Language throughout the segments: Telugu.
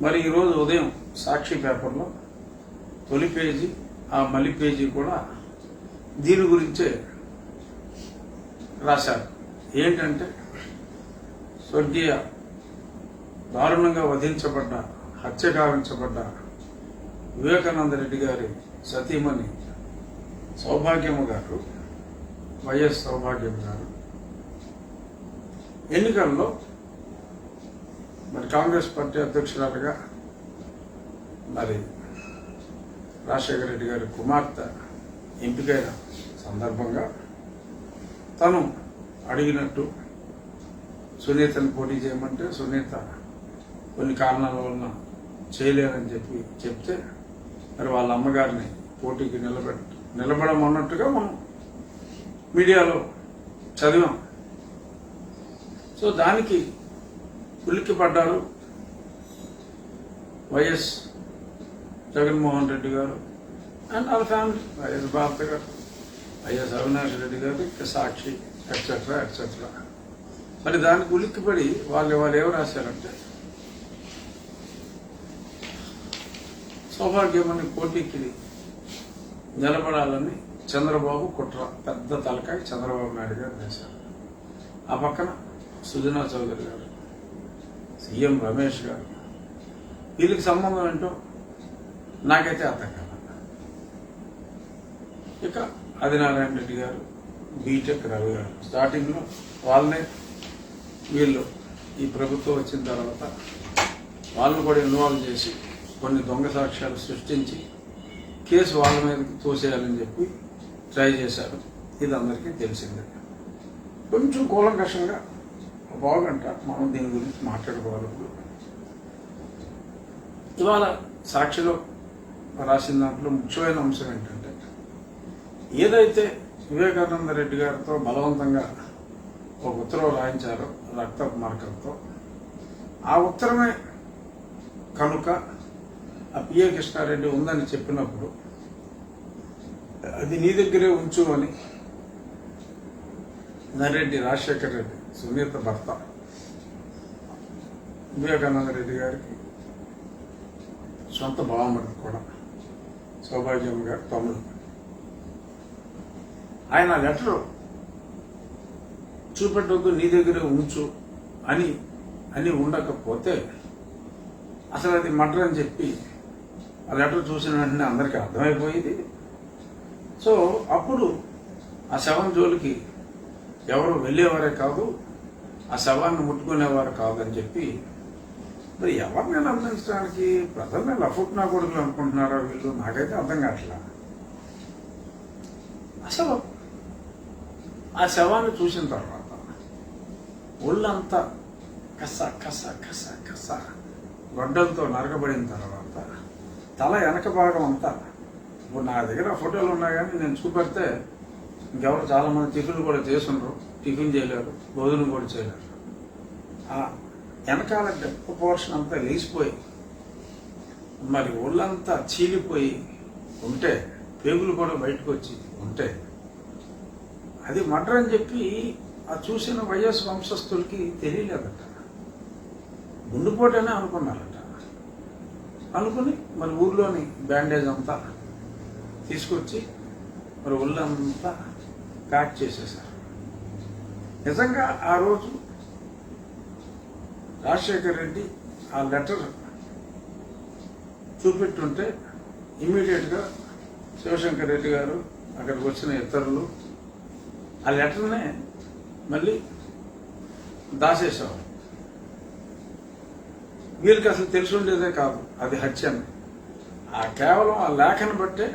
మరి ఈరోజు ఉదయం సాక్షి పేపర్లో తొలి పేజీ ఆ మలి పేజీ కూడా దీని గురించే రాశారు. ఏంటంటే స్వర్గీయ దారుణంగా వధించబడ్డ హత్య గావించబడ్డ వివేకానంద రెడ్డి గారి సతీమణి సౌభాగ్యము గారు వైఎస్ సౌభాగ్యం గారు ఎన్నికల్లో మరి కాంగ్రెస్ పార్టీ అధ్యక్షురాలుగా మరి రాజశేఖర రెడ్డి గారి కుమార్తె ఎంపికైన సందర్భంగా తను అడిగినట్టు సునీతను పోటీ చేయమంటే సునీత కొన్ని కారణాల వలన చేయలేనని చెప్పి చెప్తే మరి వాళ్ళ అమ్మగారిని పోటీకి నిలబెట్ నిలబడమన్నట్టుగా మనం మీడియాలో చదివాం. సో దానికి ఉలిక్కి పడ్డారు వైఎస్ జగన్మోహన్ రెడ్డి గారు అండ్ వాళ్ళ ఫ్యామిలీ వైఎస్ భారత గారు వైఎస్ అవినాష్ రెడ్డి గారు ఇక సాక్షి ఎట్సెట్రా ఎట్సెట్రా మరి దానికి ఉలిక్కిపడి వాళ్ళు వాళ్ళు ఏమి రాశారంటే సౌభాగ్యమని పోటీకి నిలబడాలని చంద్రబాబు కుట్ర పెద్ద తలకాయ చంద్రబాబు నాయుడు గారు వేశారు ఆ పక్కన సుజనా చౌదరి గారు. సీఎం రమేష్ గారు. వీళ్ళకి సంబంధం ఏంటో నాకైతే అర్థం కాదు. ఇక ఆదినారాయణ రెడ్డి గారు బీటెక్ రవి గారు. స్టార్టింగ్లో వాళ్ళనే వీళ్ళు ఈ ప్రభుత్వం వచ్చిన తర్వాత వాళ్ళని కూడా ఇన్వాల్వ్ చేసి కొన్ని దొంగ సాక్ష్యాలు సృష్టించి కేసు వాళ్ళ మీదకి తోసేయాలని చెప్పి ట్రై చేశారు. ఇది అందరికీ తెలిసిందే. కొంచెం కూలంకషంగా బాగంట. మనం దీని గురించి మాట్లాడుకోవాలి. ఇప్పుడు ఇవాళ సాక్షిలో రాసిన దాంట్లో ముఖ్యమైన అంశం ఏంటంటే ఏదైతే వివేకానంద రెడ్డి గారితో బలవంతంగా ఒక ఉత్తరం రాయించారో రక్త మార్గంతో ఆ ఉత్తరమే కనుక ఆ పిఏ కృష్ణారెడ్డి ఉందని చెప్పినప్పుడు అది నీ దగ్గరే ఉంచు అని నరెడ్డి రాజశేఖర్ రెడ్డి సునీత భర్త వివేకానంద రెడ్డి గారికి సొంత బావమరిది కూడా సౌభాగ్యం గారు తమ్ముడు. ఆయన లెటర్ చూపెట్టొద్దు నీ దగ్గరే ఉంచు అని అని ఉండకపోతే అసలు అది మటర్ అని చెప్పి ఆ లెటర్ చూసిన వెంటనే అందరికీ అర్థమైపోయింది. సో అప్పుడు ఆ శవం జోలికి ఎవరు వెళ్ళేవారే కాదు ఆ శవాన్ని ముట్టుకునేవారు కాదని చెప్పి మరి ఎవరిని నమ్మించడానికి ప్రజల్ని లఫుట్నా కొడుకులు అనుకుంటున్నారో వీళ్ళు? నాకైతే అర్థం కావట్లా. అసలు ఆ శవాన్ని చూసిన తర్వాత ఒళ్ళంతా కస కస కస కస గొడ్డలతో నరకబడిన తర్వాత తల వెనక భాగం అంతా ఇప్పుడు నా దగ్గర ఫోటోలు ఉన్నాయి? కానీ నేను చూపెడితే ఇంకెవరు చాలా మంది టిఫిన్లు కూడా చేసుండ్రు టిఫిన్ చేయలేరు. భోజనం కూడా చేయలేరు. ఆ వెనకాల డెప్ప పోర్షన్ అంతా లేచిపోయి మరి ఒళ్ళంతా చీలిపోయి ఉంటే పేగులు కూడా బయటకు వచ్చి ఉంటే అది మటర్ అని చెప్పి ఆ చూసిన వైఎస్ వంశస్థులకి తెలియలేదట. గుండుపోటనే అనుకున్నారట. అనుకుని మరి ఊర్లోని బ్యాండేజ్ అంతా తీసుకొచ్చి మరి ఒళ్ళంతా ప్యాక్ చేసేసారు నిజంగా ఆ రోజు రాజశేఖర్ రెడ్డి ఆ లెటర్ చూపెట్టుంటే ఇమ్మీడియట్గా శివశంకర్ రెడ్డి గారు అక్కడికి వచ్చిన ఇతరులు ఆ లెటర్నే మళ్ళీ దాచేసేవారు వీళ్ళకి అసలు తెలిసి ఉండేదే కాదు అది హత్య అని. ఆ కేవలం ఆ లేఖను బట్టే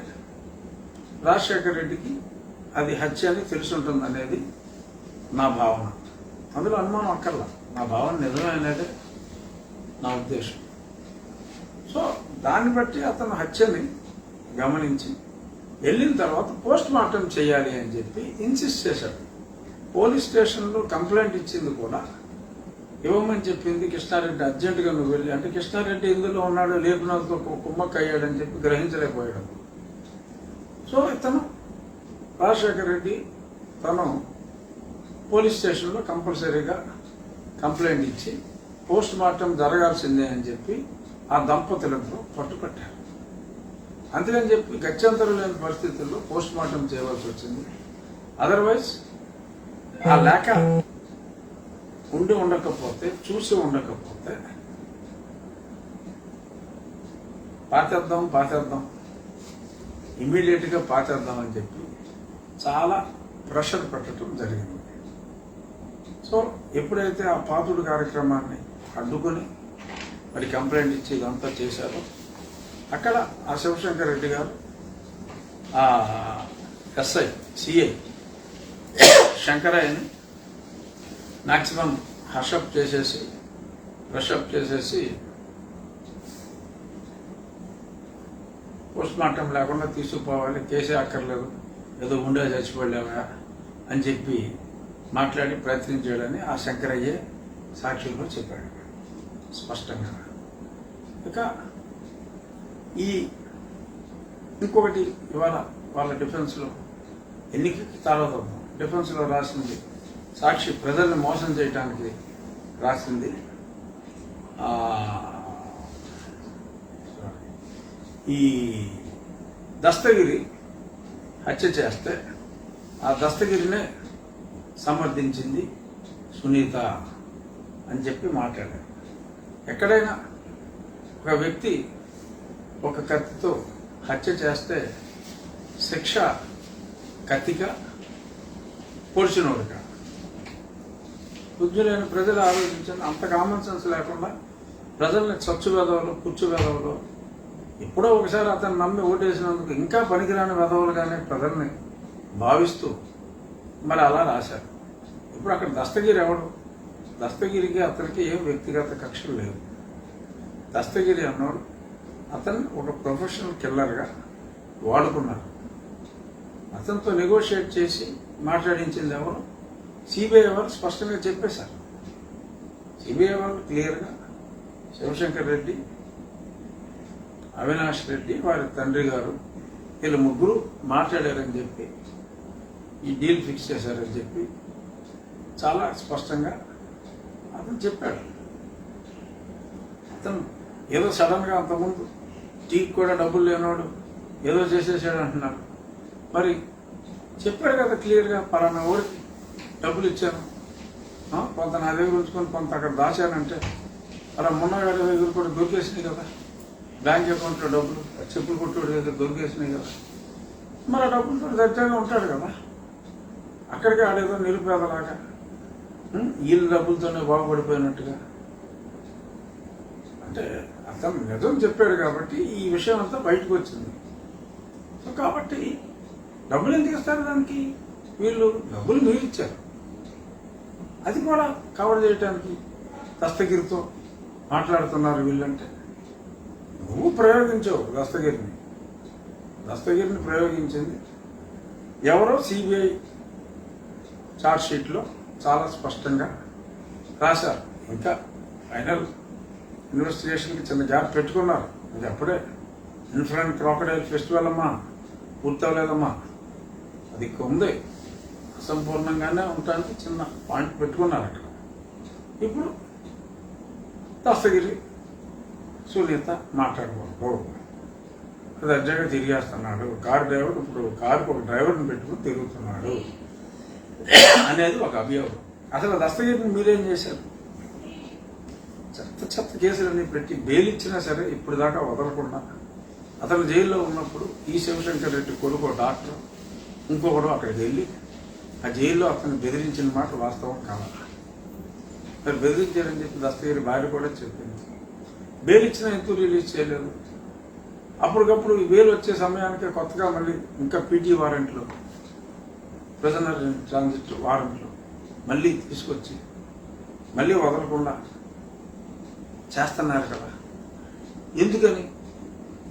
రాజశేఖర్ రెడ్డికి అది హత్య అని తెలిసి ఉంటుంది అనేది నా భావన. అందులో అనుమానం అక్కర్లా. నా భావన నిజమే అనేది నా ఉద్దేశం. సో దాన్ని బట్టి అతను హత్యని గమనించి వెళ్ళిన తర్వాత పోస్ట్ మార్టం చేయాలి అని చెప్పి ఇన్సిస్ట్ చేశాడు. పోలీస్ స్టేషన్లో కంప్లైంట్ ఇచ్చింది కూడా ఇవ్వమని చెప్పింది కృష్ణారెడ్డి అర్జెంటుగా నువ్వు వెళ్ళి అంటే కృష్ణారెడ్డి ఇందులో ఉన్నాడు లేపినందుకు కుమ్మక్క అయ్యాడని చెప్పి గ్రహించలేకపోయాడు. సో ఇతను రాజశేఖర రెడ్డి తను పోలీస్ స్టేషన్లో కంపల్సరీగా కంప్లైంట్ ఇచ్చి పోస్ట్ మార్టం జరగాల్సిందే అని చెప్పి ఆ దంపతులకు పట్టుపట్టారు. అందుకని చెప్పి గత్యంతరం లేని పరిస్థితుల్లో పోస్ట్ మార్టం చేయవలసి వచ్చింది. అదర్వైజ్ ఆ లేఖ ఉండి ఉండకపోతే చూసి ఉండకపోతే పాతేద్దాం పాతేద్దాం ఇమ్మీడియట్గా పాతేద్దాం అని చెప్పి చాలా ప్రెషర్ పెట్టడం జరిగింది. సో ఎప్పుడైతే ఆ పాతుడు కార్యక్రమాన్ని అడ్డుకొని మరి కంప్లైంట్ ఇచ్చి ఇదంతా చేశారో అక్కడ ఆ శివశంకర్ రెడ్డి గారు ఆ ఎస్ఐ సిఐ శంకరయ్యని మ్యాక్సిమం హర్షప్ చేసేసి రషప్ చేసేసి పోస్ట్ మార్టం లేకుండా తీసుకుపోవాలి కేసే అక్కర్లేదు. ఏదో ఉండే చచ్చిపోలేవా అని చెప్పి మాట్లాడి ప్రయత్నం చేయాలని ఆ శంకరయ్య సాక్షుల్లో చెప్పాడు. స్పష్టంగా. ఇక ఈ ఇంకొకటి ఇవాళ వాళ్ళ డిఫెన్స్లో ఎన్నికకి తర్వాత డిఫెన్స్లో రాసింది సాక్షి ప్రజల్ని మోసం చేయడానికి రాసింది ఈ దస్తగిరి హత్య చేస్తే ఆ దస్తగిరినే సమర్థించింది సునీత అని చెప్పి మాట్లాడారు ఎక్కడైనా ఒక వ్యక్తి ఒక కత్తితో హత్య చేస్తే శిక్ష కత్తిగా పొడిచినోడుగా బుద్ధులైన ప్రజలు ఆలోచించండి. అంత కామన్ సెన్స్ లేకుండా ప్రజల్ని చచ్చు వెధవలు పుచ్చు వెదవలో ఎప్పుడో ఒకసారి అతను నమ్మి ఓటేసినందుకు ఇంకా పనికిరాని వెధవలుగానే ప్రజల్ని భావిస్తూ మరి అలా రాశారు. ఇప్పుడు అక్కడ దస్తగిరి ఎవడు? దస్తగిరికి అతనికి ఏం వ్యక్తిగత కక్షలు లేవు. దస్తగిరి అన్నాడు అతను ఒక ప్రొఫెషనల్ కిల్లర్గా వాడుకున్నారు అతనితో నెగోషియేట్ చేసి మాట్లాడించింది ఎవరు? సిబిఐ వాళ్ళు స్పష్టంగా చెప్పేశారు. సిబిఐ వాళ్ళు క్లియర్గా శివశంకర్ రెడ్డి అవినాష్ రెడ్డి వారి తండ్రి గారు వీళ్ళు ముగ్గురు మాట్లాడారని చెప్పి ఈ డీల్ ఫిక్స్ చేశారని చెప్పి చాలా స్పష్టంగా అతను చెప్పాడు. అతను ఏదో సడన్గా అంతకుముందు టీకి కూడా డబ్బులు లేనివాడు ఏదో చేసేసాడు అంటున్నాడు. మరి చెప్పాడు కదా క్లియర్గా పలానా ఊరికి డబ్బులు ఇచ్చాను. కొంత నా దగ్గర ఉంచుకొని కొంత అక్కడ దాచానంటే అలా మొన్న గారి దగ్గర కూడా దొరికేసింది కదా. బ్యాంక్ అకౌంట్లో డబ్బులు చెప్పులు కొట్టుడు దగ్గర దొరికేసినాయి కదా. మరి ఆ డబ్బులతో దర్జాగా ఉంటాడు కదా. అక్కడికి ఆడేదో నిరుపేదలాగా. వీళ్ళ డబ్బులతోనే బాగుపడిపోయినట్టుగా. అంటే అతను నిజం చెప్పాడు కాబట్టి ఈ విషయం అంతా బయటకు వచ్చింది. సో కాబట్టి డబ్బులు ఎందుకు ఇస్తారు దానికి? వీళ్ళు డబ్బులు మీరు ఇచ్చారు. అది కూడా కవర్ చేయడానికి దస్తగిరితో మాట్లాడుతున్నారు వీళ్ళంటే. నువ్వు ప్రయోగించావు దస్తగిరిని. దస్తగిరిని ప్రయోగించింది ఎవరో సిబిఐ చార్జ్షీట్లో చాలా స్పష్టంగా రాశారు. ఇంకా ఫైనల్ ఇన్వెస్టిగేషన్కి చిన్న గ్యాప్ పెట్టుకున్నారు. అది అప్పుడే ఇన్ఫ్రాన్ క్రాకడైల్ ఫెస్టివల్ అమ్మా పూర్తవలేదమ్మా. అది ఉంది. అసంపూర్ణంగానే ఉండటానికి చిన్న పాయింట్ పెట్టుకున్నారు అక్కడ. ఇప్పుడు దస్తగిరి సునీత మాట్లాడుకో అర్జెంట్గా తిరిగేస్తున్నాడు. కారు డ్రైవర్ ఇప్పుడు కారుకు ఒక డ్రైవర్ని పెట్టుకుని తిరుగుతున్నాడు అనేది ఒక అభియోగం. అసలు దస్తగిరిని మీరేం చేశారు? చెత్త చెత్త కేసులన్నీ పెట్టి బెయిల్ ఇచ్చినా సరే ఇప్పుడు దాకా వదలకుండా అతను జైల్లో ఉన్నప్పుడు ఈ శివశంకర్ రెడ్డి కొడుకు డాక్టర్ ఇంకొకడు అక్కడికి వెళ్ళి ఆ జైల్లో అతను బెదిరించిన మాట వాస్తవం కావాలి మరి బెదిరించారని చెప్పి దస్తగిరి భార్య కూడా చెప్పింది. బెయిల్ ఇచ్చినా ఎందుకు రిలీజ్ చేయలేదు? అప్పటికప్పుడు వేలు బెయిల్ వచ్చే సమయానికి కొత్తగా మళ్ళీ ఇంకా పీటీ వారెంట్లు ప్రిజనర్ ట్రాన్సిట్ వారెంట్లు మళ్ళీ తీసుకొచ్చి మళ్ళీ వదలకుండా చేస్తున్నారు కదా. ఎందుకని?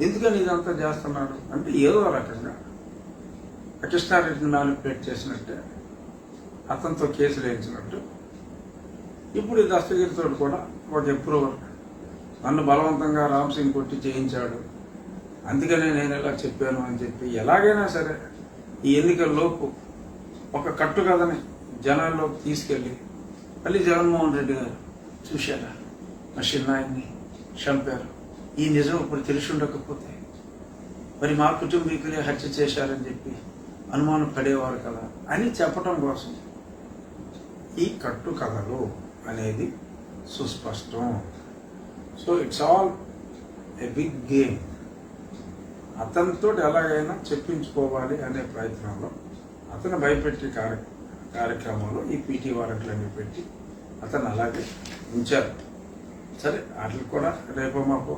ఎందుకని ఇదంతా చేస్తున్నారు అంటే ఏదో రకంగా కృష్ణారెడ్డిని మ్యానిపులేట్ చేసినట్టే అతనితో కేసులు వేయించినట్టు. ఇప్పుడు ఈ దస్తగిరితో కూడా ఒక అప్రూవర్ నన్ను బలవంతంగా రామ్ సింగ్ కొట్టి చేయించాడు. అందుకనే నేను ఇలా చెప్పాను అని చెప్పి ఎలాగైనా సరే ఈ ఎన్నికల్లోపు ఒక కట్టు కథని జనాల్లోకి తీసుకెళ్ళి మళ్ళీ జగన్మోహన్ రెడ్డి గారు చూశారా? మా చిన్నాయన్ని చంపారు. ఈ నిజం ఇప్పుడు తెలిసి ఉండకపోతే మరి మా కుటుంబీకులే హత్య చేశారని చెప్పి అనుమానం పడేవారు కదా అని చెప్పటం కోసం ఈ కట్టు కథలు అనేది సుస్పష్టం. So it's all a big game అతనితో ఎలాగైనా చెప్పించుకోవాలి అనే ప్రయత్నంలో అతను భయపెట్టే కార్య కార్యక్రమంలో ఈ పీటీ వారెంట్లన్నీ పెట్టి అతను అలాగే ఉంచారు. సరే వాటికి కూడా రేపో మాపో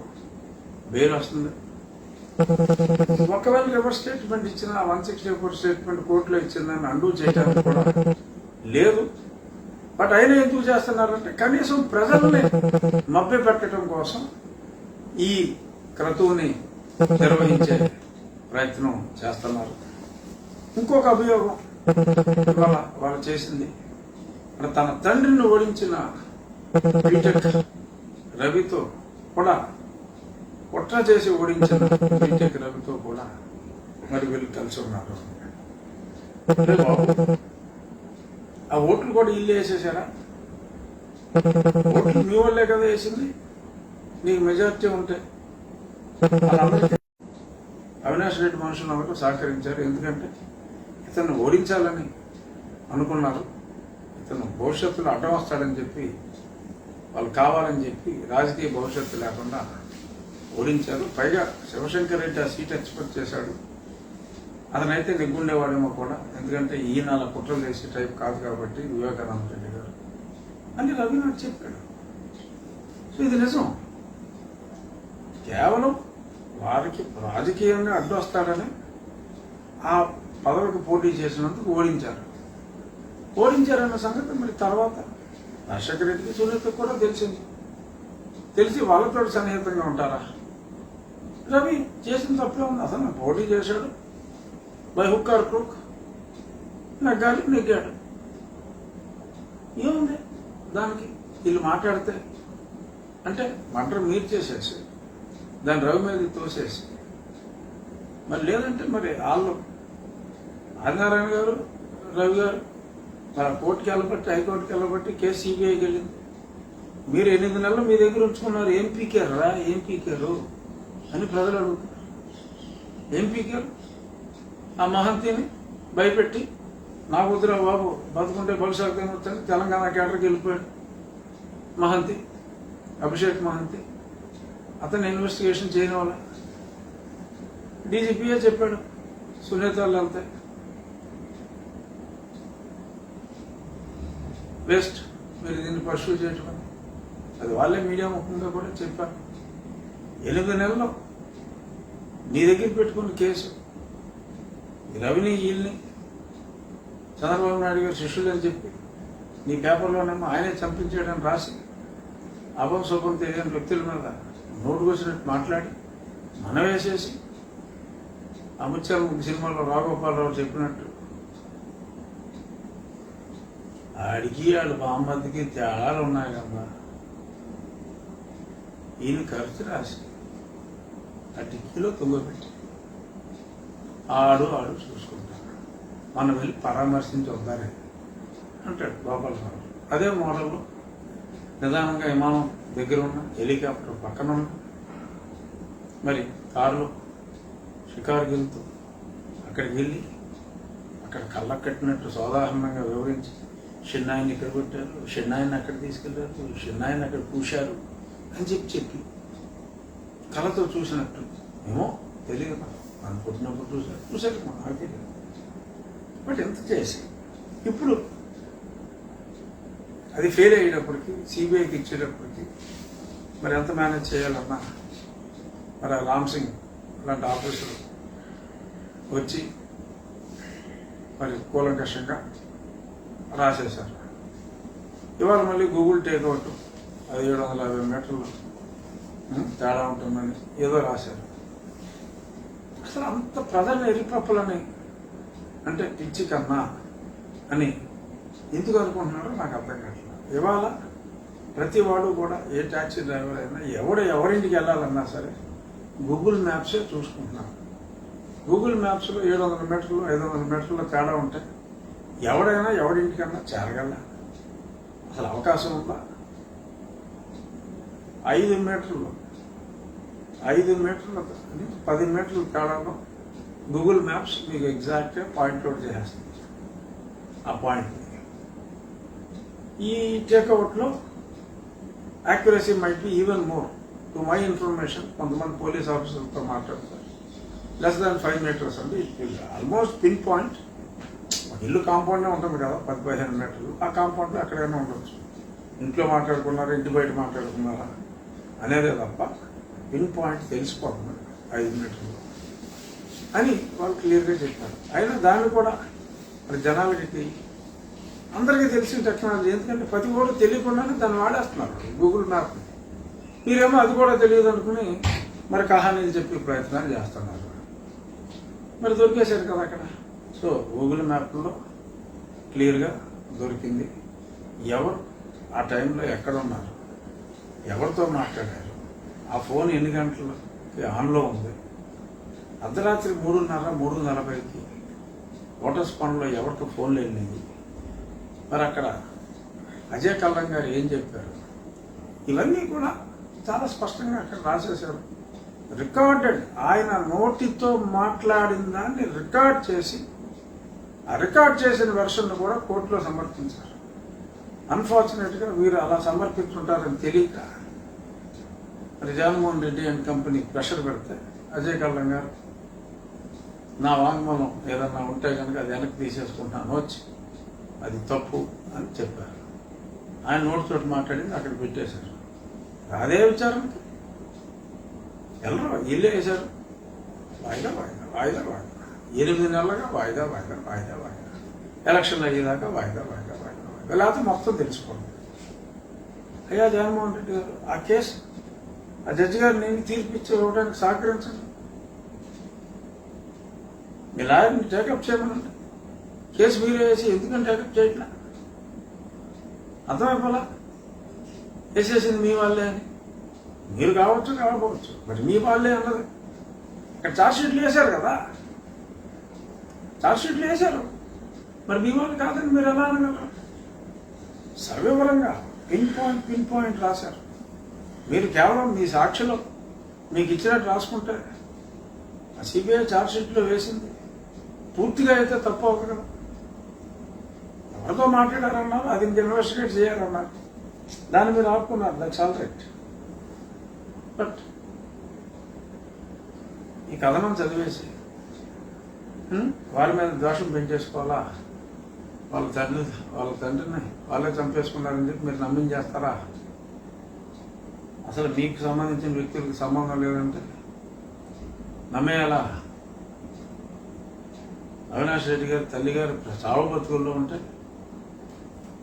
బెయిల్ వస్తుంది. ఒకవేళ రివర్స్ స్టేట్మెంట్ ఇచ్చిన వన్ సిక్స్టీ ఫోర్ స్టేట్మెంట్ కోర్టులో ఇచ్చిందని అండూ చేయడానికి కూడా లేదు. బట్ అయినా ఎందుకు చేస్తున్నారంటే కనీసం ప్రజల్ని మభ్య పెట్టడం కోసం ఈ క్రతువుని నిర్వహించే ప్రయత్నం చేస్తున్నారు. ఇంకొక అభియోగం ఇవాళ వాళ్ళు చేసింది. తన తండ్రిని ఓడించిన బీటెక్ రవితో కూడా కుట్ర చేసి ఓడించిన బీటెక్ రవితో కూడా మరి వీళ్ళు కలిసి ఉన్నారు. ఆ ఓట్లు కూడా ఇల్లు వేసేసారా? ఓట్లు మీ వాళ్ళే కదా వేసింది? నీకు మెజార్టీ ఉంటే. అవినాష్ రెడ్డి మనుషులు అందరూ సహకరించారు. ఎందుకంటే ఇతను ఓడించాలని అనుకున్నారు. ఇతను భవిష్యత్తులో అడ్డం వస్తాడని చెప్పి వాళ్ళు కావాలని చెప్పి రాజకీయ భవిష్యత్తు లేకుండా ఓడించారు. పైగా శివశంకర్ రెడ్డి ఆ సీట్ ఎక్స్పెక్ట్ చేశాడు. అతనైతే నెగ్గుండేవాడేమో కూడా. ఎందుకంటే ఈయన అలా కుట్రలు చేసే టైప్ కాదు కాబట్టి వివేకానంద రెడ్డి గారు. అని రవీనాథ్ చెప్పాడు. సో ఇది నిజం. కేవలం వారికి రాజకీయంగా అడ్డు వస్తాడని ఆ పదవికి పోటీ చేసినందుకు ఓడించారు. ఓడించారన్న సంగతి మరి తర్వాత దర్శక రెడ్డికి సునీతకు కూడా తెలిసింది. తెలిసి వాళ్ళతో సన్నిహితంగా ఉంటారా? రవి చేసిన తప్పే ఉంది. అసలు పోటీ చేశాడు. బై హుక్ ఆర్ నా గాలికి నెగ్గాడు. ఏముంది? దానికి వీళ్ళు మాట్లాడితే అంటే మటర్ మీరు చేసేసి దాన్ని రవి మీద తోసేసి మరి లేదంటే మరి వాళ్ళు ఆదినారాయణ గారు రవి గారు మరి కోర్టుకి వెళ్ళబట్టి హైకోర్టుకి వెళ్ళబట్టి కేసు సిబిఐకి వెళ్ళింది. మీరు ఎనిమిది నెలలు మీ దగ్గర ఉంచుకున్నారు. ఏం పీకారు రా? ఏం పీకారు? అని ప్రజలు అడుగుతున్నారు. ఏం పీకారు? ఆ మహంతిని భయపెట్టి నా వద్దురా బాబు బతుకుంటే భవిష్యత్తు వచ్చాను తెలంగాణ కేటర్కి వెళ్ళిపోయాడు. మహంతి అభిషేక్ మహంతి. అతను ఇన్వెస్టిగేషన్ చేయని వాళ్ళ. డీజీపీయే చెప్పాడు సునీత వాళ్ళు వేస్ట్ మీరు దీన్ని పర్సూ చేయటం అది వాళ్ళే మీడియా ముఖంగా కూడా చెప్పారు. ఎనిమిది నెలలు నీ దగ్గర పెట్టుకున్న కేసు. రవిని వీళ్ళని చంద్రబాబు నాయుడు గారు శిష్యులని చెప్పి నీ పేపర్లోనేమో ఆయనే చంపించాడని రాసి అభం శుభం తెలియని వ్యక్తుల మీద నోటుకు వచ్చినట్టు మాట్లాడి మనం వేసేసి అమిత్షా సినిమాలో రాఘోపాలరావు చెప్పినట్టు. ఆడికి వాళ్ళ బామ్మద్దికి తేడాలు ఉన్నాయి కదా ఈయన ఖర్చు రాసి ఆ టిక్కీలో తుంగబెట్టి ఆడు ఆడు చూసుకుంటాడు. మనం వెళ్ళి పరామర్శించి వద్దారే అంటాడు గోపాలరావు అదే మోడల్లో నిదానంగా విమానం దగ్గర ఉన్న హెలికాప్టర్ పక్కన ఉన్న మరి కారులో షికార్గిల్తో అక్కడికి వెళ్ళి అక్కడ కళ్ళకు కట్టినట్టు సాధారణంగా వివరించి షిన్నాయిని ఇక్కడ పెట్టారు షిన్నాయిని అక్కడ తీసుకెళ్ళారు? షిన్నాయిని అక్కడ పూశారు? అని చెప్పి చెప్పి కళతో చూసినట్టు ఏమో తెలియదు. అనుకుంటున్నప్పుడు మనం పుట్టినప్పుడు చూసారు చూసారు నాకు బట్ ఎంత చేసి? ఇప్పుడు అది ఫెయిల్ అయ్యేటప్పటికి సిబిఐకి ఇచ్చేటప్పటికి మరి ఎంత మేనేజ్ చేయాలన్నా మరి ఆ రామ్ సింగ్ అలాంటి ఆఫీసర్ వచ్చి మరి కూలంకషంగా రాసేశారు. ఇవాళ మళ్ళీ గూగుల్ టేక్అవుట్ అది ఏడు వందల యాభై మీటర్లు తేడా ఉంటుందని ఏదో రాశారు. అసలు అంత ప్రజలు ఎరిపప్పులని. అంటే పిచ్చి కన్నా అని ఎందుకు అనుకుంటున్నారో నాకు అర్థం కావట్లేదు. ఇవాళ ప్రతి వాడు కూడా ఏ ట్యాక్సీ డ్రైవర్ అయినా ఎవడు ఎవరింటికి వెళ్ళాలన్నా సరే గూగుల్ మ్యాప్సే చూసుకుంటున్నాను గూగుల్ మ్యాప్స్లో ఏడు వందల మీటర్లు ఐదు వందల మీటర్లు తేడా ఉంటే ఎవడైనా ఎవడింటికన్నా చేరగల అసలు అవకాశం ఉందా? ఐదు మీటర్లు ఐదు మీటర్లు పది మీటర్లు తేడాలో గూగుల్ మ్యాప్స్ మీకు ఎగ్జాక్ట్గా పాయింట్అవుట్ చేసేస్తుంది. ఆ పాయింట్ ఈ టేక్అవుట్లో accuracy might be even more to my information కొంతమంది పోలీస్ ఆఫీసర్తో మాట్లాడతారు. లెస్ దాన్ ఫైవ్ మీటర్స్ అంటే ఆల్మోస్ట్ పిన్ పాయింట్ ఇల్లు కాంపౌండ్ ఉంటుంది కదా పది పదిహేను మీటర్లు ఆ కాంపౌండ్లో ఎక్కడైనా ఉండొచ్చు. ఇంట్లో మాట్లాడుకున్నారా ఇంటి బయట మాట్లాడుకున్నారా? అనేదే తప్ప పిన్ పాయింట్ తెలిసిపోతుంది ఐదు మీటర్లు అని వాళ్ళు క్లియర్గా చెప్పారు. అయినా దాన్ని కూడా మరి జనాలకి అందరికీ తెలిసిన టెక్నాలజీ. ఎందుకంటే ప్రతి కూడా తెలియకుండానే దాన్ని వాడేస్తున్నారు. గూగుల్ మ్యాప్ మీరేమో అది కూడా తెలియదు అనుకుని మరి కహానీలు చెప్పే ప్రయత్నాలు చేస్తున్నారు. మరి దొరికేశారు కదా అక్కడ. సో గూగుల్ మ్యాప్లో క్లియర్గా దొరికింది. ఎవరు? ఆ టైంలో ఎక్కడ ఉన్నారు? ఎవరితో మాట్లాడారు? ఆ ఫోన్ ఎన్ని గంటలకి ఆన్లో ఉంది. అర్ధరాత్రి మూడున్నర మూడు నలభైకి ఓటర్స్ పండ్లో ఎవరికి ఫోన్లు వెళ్ళింది మరి అక్కడ అజయ్ కల్లం గారు ఏం చెప్పారు? ఇవన్నీ కూడా చాలా స్పష్టంగా అక్కడ రాసేశారు. రికార్డెడ్. ఆయన నోటితో మాట్లాడిన దాన్ని రికార్డ్ చేసి ఆ రికార్డ్ చేసిన వెర్షన్ కూడా కోర్టులో సమర్పించారు. అన్ఫార్చునేట్గా వీరు అలా సమర్పించుంటారని తెలియక మరి Jaganmohan Reddy and company pressure పెడితే అజయ్ కల్లం గారు నా వాంగ్మూలం ఏదన్నా ఉంటే కనుక అది వెనక్కి తీసేసుకుంటాను వచ్చి అది తప్పు అని చెప్పారు. ఆయన నోటితోటి మాట్లాడింది అక్కడ పెట్టేశారు. అదే విచారం. వెళ్ళరు ఇల్లు వేశారు. వాయిదా వాయిదా వాయిదా వాయిదా. ఎనిమిది నెలలుగా వాయిదా వాయిదా వాయిదా వాయిదా. ఎలక్షన్లు అయ్యేదాకా వాయిదా వాయిదా వాయిదా వాయిదా. లేకపోతే మొత్తం తెలుసుకోండి అయ్యా జగన్మోహన్ రెడ్డి గారు ఆ కేసు ఆ జడ్జి గారు నేను తీర్పిచ్చి ఇవ్వడానికి సహకరించండి మీ లాయర్ని టేకప్ చేయమనండి. కేసు మీరే వేసి ఎందుకని టేకప్ చేయట్లా? అర్థమైపోలా? వేసేసింది మీ వాళ్ళే అని. మీరు కావచ్చు కాకపోవచ్చు. మరి మీ వాళ్ళే అన్నది. ఇక్కడ చార్జ్షీట్లు వేశారు కదా? చార్జ్షీట్లు వేశారు. మరి మీ వాళ్ళు కాదని మీరు ఎలా అనగలరు? సవివరంగా పిన్ పాయింట్ పిన్ పాయింట్ రాశారు. మీరు కేవలం మీ సాక్షిలో మీకు ఇచ్చినట్టు రాసుకుంటే ఆ సిబిఐ చార్జ్షీట్లో వేసింది. పూర్తిగా అయితే తప్పు అవ్వదు కదా ఎవరితో మాట్లాడారన్నారు అది ఇంక ఇన్వెస్టిగేట్ చేయాలన్నారు దాన్ని మీరు ఆపుకున్నారు. దట్స్ ఆల్ రైట్ బట్ ఈ కథనం చదివేసి వారి మీద దోషం పెంచేసుకోవాలా? వాళ్ళ తండ్రి వాళ్ళ తండ్రిని వాళ్ళే చంపేసుకున్నారని చెప్పి మీరు నమ్మించేస్తారా? అసలు మీకు సంబంధించిన వ్యక్తులకు సంబంధం లేదంటే? నమ్మేయాలా? అవినాష్ రెడ్డి గారు తల్లి గారు చావు బతుకుల్లో ఉంటే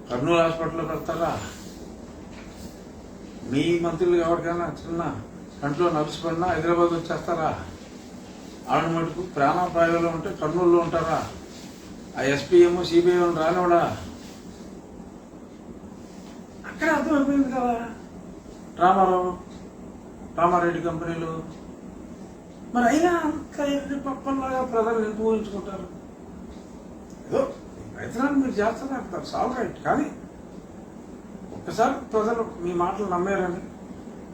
కర్నూలు హాస్పిటల్లో పెడతారా మీ మంత్రులు ఎవరికైనా చిన్న కంట్లో నలిసిపడినా హైదరాబాద్ వచ్చేస్తారా? ఆవిడ మటుకు ప్రాణాపాయంలో ఉంటే కర్నూలులో ఉంటారా? ఆ ఎస్పీఎం సిబిఐ రానివాడా అక్కడ అర్థమైపోయింది కదా. రామారావు రామారెడ్డి కంపెనీలు. మరి అయినా అంత ఎన్ని పప్పల్లాగా ప్రజలు ఎందుకు ఊహించుకుంటారు? ఏదో ప్రయత్నాలు ప్రయత్నాన్ని మీరు చేస్తున్నారు సాల్ రైట్ కానీ ఒక్కసారి ప్రజలు మీ మాటలు నమ్మారని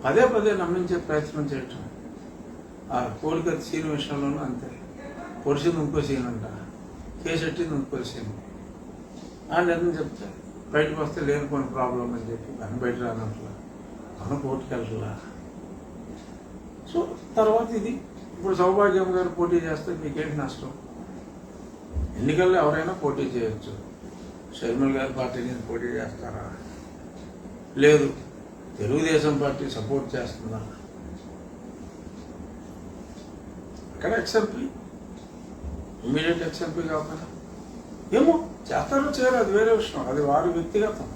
పదే పదే నమ్మించే ప్రయత్నం చేయటం. ఆ కోడికత్తి సీన్ విషయంలోనూ అంతే. పొడిచింది ఇంకో సీన్ అంట. కేసెట్టింది ఇంకో సీన్. ఆ నిర్ణయం చెప్తే బయటకు వస్తే లేనిపోయిన ప్రాబ్లం అని చెప్పి దాన్ని బయట రానట్లు. మనం కోర్టుకు సో తర్వాత ఇది ఇప్పుడు సౌభాగ్యం గారు పోటీ చేస్తే మీకేంటి నష్టం? ఎన్నికల్లో ఎవరైనా పోటీ చేయొచ్చు. షర్మిల గారి పార్టీ నుంచి పోటీ చేస్తారా? లేదు. తెలుగుదేశం పార్టీ సపోర్ట్ చేస్తుందా? అక్కడ ఎక్స్ఎంపి ఇమీడియట్ ఎక్స్ఎంపి కాకుండా. ఏమో చేస్తారో చేయరు. అది వేరే విషయం. అది వారి వ్యక్తిగతం.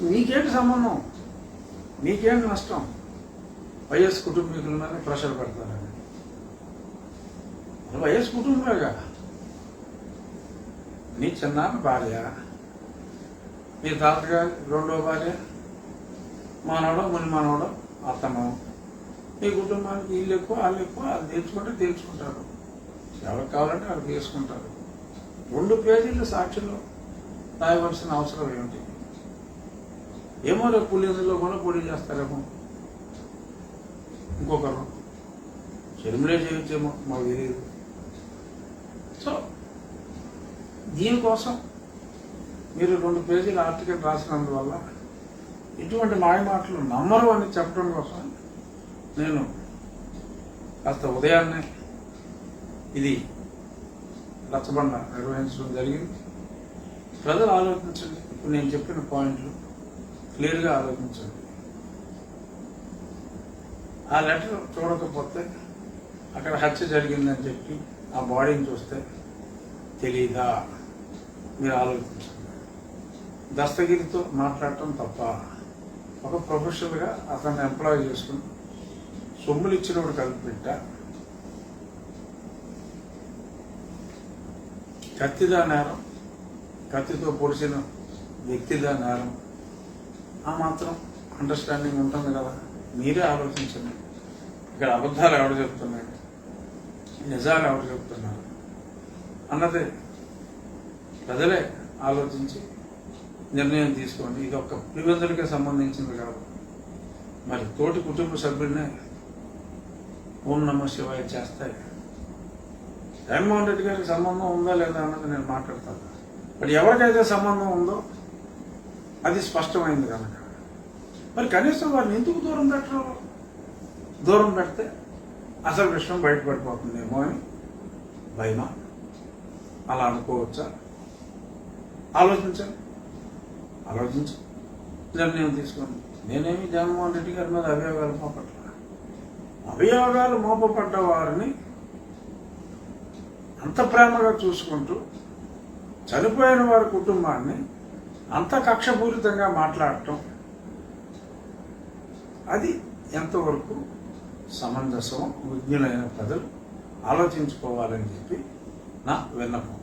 మీకేంటి సంబంధం? నీకేం నష్టం? వైఎస్ కుటుంబీకుల మీద ప్రెషర్ పెడతారని మరి వైఎస్ కుటుంబమేగా నీ చిన్నాన్న భార్య మీ తాతగారు రెండో భార్య మానవడం ముని మానవడం అత్తనం మీ కుటుంబానికి వీళ్ళు ఎక్కువ వాళ్ళు ఎక్కువ అది తీర్చుకుంటే తీర్చుకుంటారు ఎవరికి కావాలంటే వాళ్ళు తీసుకుంటారు రెండు పేజీలు సాక్షులు రాయవలసిన అవసరం ఏమిటి? ఏమో రేపు పులిందులో కూడా పోటీ చేస్తారేమో. ఇంకొకరు. చెరుములే చేయొచ్చేమో మాకు తెలియదు. సో దీనికోసం మీరు రెండు పేజీల ఆర్టికల్ రాసినందువల్ల ఇటువంటి మాయ మాటలు నమ్మరు అని చెప్పడం కోసం నేను కాస్త ఉదయాన్నే ఇది రచ్చబండ నిర్వహించడం జరిగింది. ప్రజలు ఆలోచించండి. ఇప్పుడు నేను చెప్పిన పాయింట్లు క్లియర్గా ఆలోచించండి. ఆ లెటర్ చూడకపోతే అక్కడ హత్య జరిగిందని చెప్పి ఆ బాడీని చూస్తే తెలీదా? మీరు ఆలోచించండి. దస్తగిరితో మాట్లాడటం తప్ప ఒక ప్రొఫెషనల్గా అతన్ని ఎంప్లాయ్ చేసుకుని సొమ్ములు ఇచ్చినప్పుడు కలిపి పెట్ట కత్తిదా నేరం? కత్తితో పొడిచిన వ్యక్తిదా నేరం? ఆ మాత్రం అండర్స్టాండింగ్ ఉంటుంది కదా. మీరే ఆలోచించండి. ఇక్కడ అబద్ధాలు ఎవరు చెప్తున్నాడు నిజాలు ఎవరు చెప్తున్నారు? అన్నది. ప్రజలే ఆలోచించి నిర్ణయం తీసుకోండి. ఇది ఒక పులివెందులకే సంబంధించింది కాదు. మరి తోటి కుటుంబ సభ్యులనే ఓం నమ శివాయ చేస్తాయి జగన్మోహన్ రెడ్డి గారికి సంబంధం ఉందా లేదా అన్నది నేను మాట్లాడతాను. మరి ఎవరికైతే సంబంధం ఉందో అది స్పష్టమైంది కనుక మరి కనీసం వారిని ఎందుకు దూరం పెట్టరు? దూరం పెడితే అసలు విషయం బయటపడిపోతుందేమో అని భయమా? అలా అనుకోవచ్చా? ఆలోచించండి. ఆలోచించి. నిర్ణయం తీసుకోండి. నేనేమి జగన్మోహన్ రెడ్డి గారి మీద అభియోగాలు మోపట్ల? అభియోగాలు మోపబడ్డ వారిని అంత ప్రేమగా చూసుకుంటూ చనిపోయిన వారి కుటుంబాన్ని అంత కక్షపూరితంగా మాట్లాడటం అది ఎంతవరకు సమంజసం విజ్ఞులైన ప్రజలు ఆలోచించుకోవాలని చెప్పి నా విన్నపం.